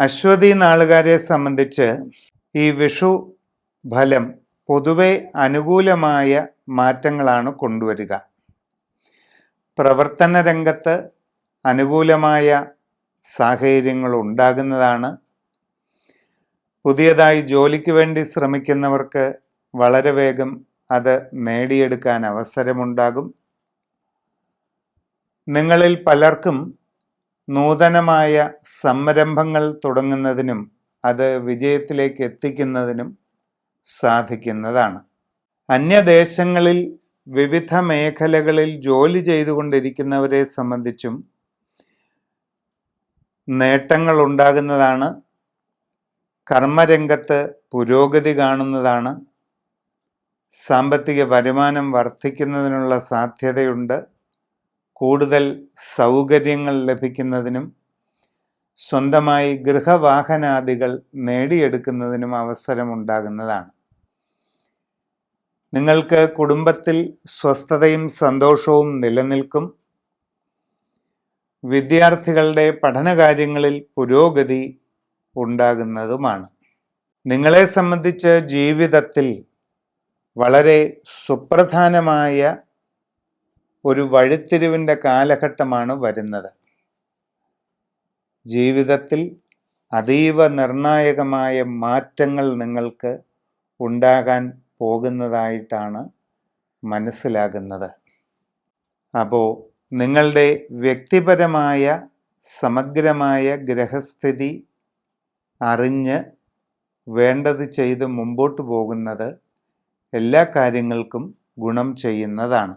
അശ്വതി നാളുകാരെ സംബന്ധിച്ച് ഈ വിഷു ഫലം പൊതുവെ അനുകൂലമായ മാറ്റങ്ങളാണ് കൊണ്ടുവരിക. പ്രവർത്തന രംഗത്ത് അനുകൂലമായ സാഹചര്യങ്ങൾ ഉണ്ടാകുന്നതാണ്. പുതിയതായി ജോലിക്ക് വേണ്ടി ശ്രമിക്കുന്നവർക്ക് വളരെ വേഗം അത് നേടിയെടുക്കാൻ അവസരമുണ്ടാകും. നിങ്ങളിൽ പലർക്കും നൂതനമായ സംരംഭങ്ങൾ തുടങ്ങുന്നതിനും അത് വിജയത്തിലേക്ക് എത്തിക്കുന്നതിനും സാധിക്കുന്നതാണ്. അന്യദേശങ്ങളിൽ വിവിധ മേഖലകളിൽ ജോലി ചെയ്തുകൊണ്ടിരിക്കുന്നവരെ സംബന്ധിച്ചും നേട്ടങ്ങൾ ഉണ്ടാകുന്നതാണ്. കർമ്മരംഗത്ത് പുരോഗതി കാണുന്നതാണ്. സാമ്പത്തിക വരുമാനം വർദ്ധിക്കുന്നതിനുള്ള സാധ്യതയുണ്ട്. കൂടുതൽ സൗകര്യങ്ങൾ ലഭിക്കുന്നതിനും സ്വന്തമായി ഗൃഹവാഹനാദികൾ നേടിയെടുക്കുന്നതിനും അവസരമുണ്ടാകുന്നതാണ്. നിങ്ങൾക്ക് കുടുംബത്തിൽ സ്വസ്ഥതയും സന്തോഷവും നിലനിൽക്കും. വിദ്യാർത്ഥികളുടെ പഠനകാര്യങ്ങളിൽ പുരോഗതി ഉണ്ടാകുന്നതുമാണ്. നിങ്ങളെ സംബന്ധിച്ച് ജീവിതത്തിൽ വളരെ സുപ്രധാനമായ ഒരു വഴിത്തിരിവിന്റെ കാലഘട്ടമാണ് വരുന്നത്. ജീവിതത്തിൽ അതീവ നിർണായകമായ മാറ്റങ്ങൾ നിങ്ങൾക്ക് ഉണ്ടാകാൻ പോകുന്നതായിട്ടാണ് മനസ്സിലാകുന്നത്. അപ്പോൾ നിങ്ങളുടെ വ്യക്തിപരമായ സമഗ്രമായ ഗ്രഹസ്ഥിതി അറിഞ്ഞ് വേണ്ടത് ചെയ്ത് മുമ്പോട്ട് പോകുന്നത് എല്ലാ കാര്യങ്ങൾക്കും ഗുണം ചെയ്യുന്നതാണ്.